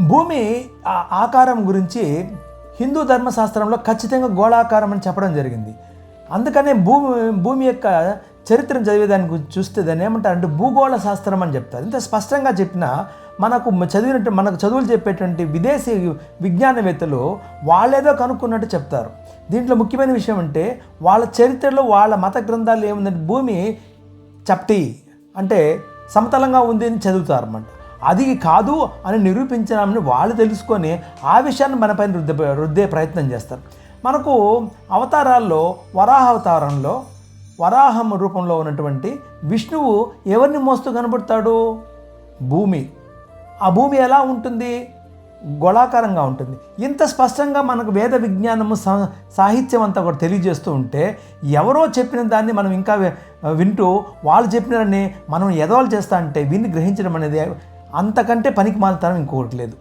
భూమి ఆ- ఆకారం గురించి హిందూ ధర్మశాస్త్రంలో ఖచ్చితంగా గోళాకారం అని చెప్పడం జరిగింది. అందుకనే భూమి భూమి యొక్క చరిత్రను చదివేదానికి చూస్తే దాన్ని ఏమంటారంటే భూగోళ శాస్త్రం అని చెప్తారు. ఇంత స్పష్టంగా చెప్పినా మనకు చదివినట్టు మనకు చదువులు చెప్పేటువంటి విదేశీ విజ్ఞానవేత్తలు వాళ్ళేదో కనుక్కున్నట్టు చెప్తారు. దీంట్లో ముఖ్యమైన విషయం అంటే వాళ్ళ చరిత్రలో వాళ్ళ మత గ్రంథాలు ఏముందంటే భూమి చప్టి అంటే సమతలంగా ఉంది అని చదువుతారు అన్నమాట అది కాదు అని నిరూపించడాన్ని వాళ్ళు తెలుసుకొని ఆ విషయాన్ని మనపైన రుద్ద రుద్దే ప్రయత్నం చేస్తారు. మనకు అవతారాల్లో వరాహ అవతారంలో వరాహం రూపంలో ఉన్నటువంటి విష్ణువు ఎవరిని మోస్తూ కనబడతాడు? భూమి. ఆ భూమి ఎలా ఉంటుంది? గోళాకారంగా ఉంటుంది. ఇంత స్పష్టంగా మనకు వేద విజ్ఞానము సా- సాహిత్యం అంతా కూడా తెలియజేస్తూ ఉంటే ఎవరో చెప్పిన దాన్ని మనం ఇంకా వింటూ వాళ్ళు చెప్పినారని మనం ఎదవాలు చేస్తా అంటే విని గ్రహించడం అనేది అంతకంటే పనికి మాలతనం ఇంకొకటి లేదు.